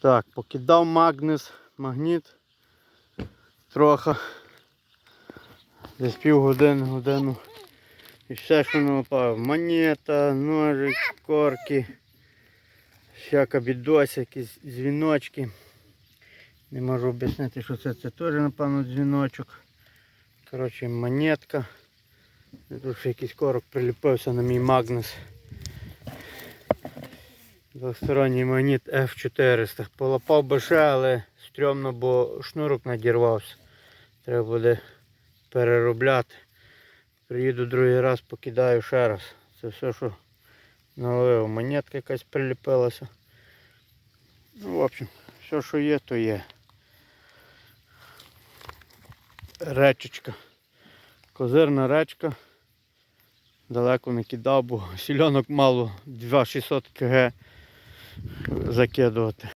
Так, покидав магнез, магніт. Трохи. Десь півгодини, годину. І все, що налопав. Монета, ножик, корки. Всяка бідося, якісь дзвіночки. Не можу об'яснити, що це. Це теж, напевно, дзвіночок. Коротше, монетка. Тут ще якийсь корок приліпився на мій магнес. Двосторонній магніт F400. Полапав би ще, але стрьомно, бо шнурок надірвався. Треба буде переробляти. Приїду другий раз, покидаю ще раз. Це все, що налив. Монетка якась приліпилася. Ну, в общем, все, що є, то є. Речечка. Козирна речка. Далеко не кидав, бо сільонок мало 2600 кг закидувати.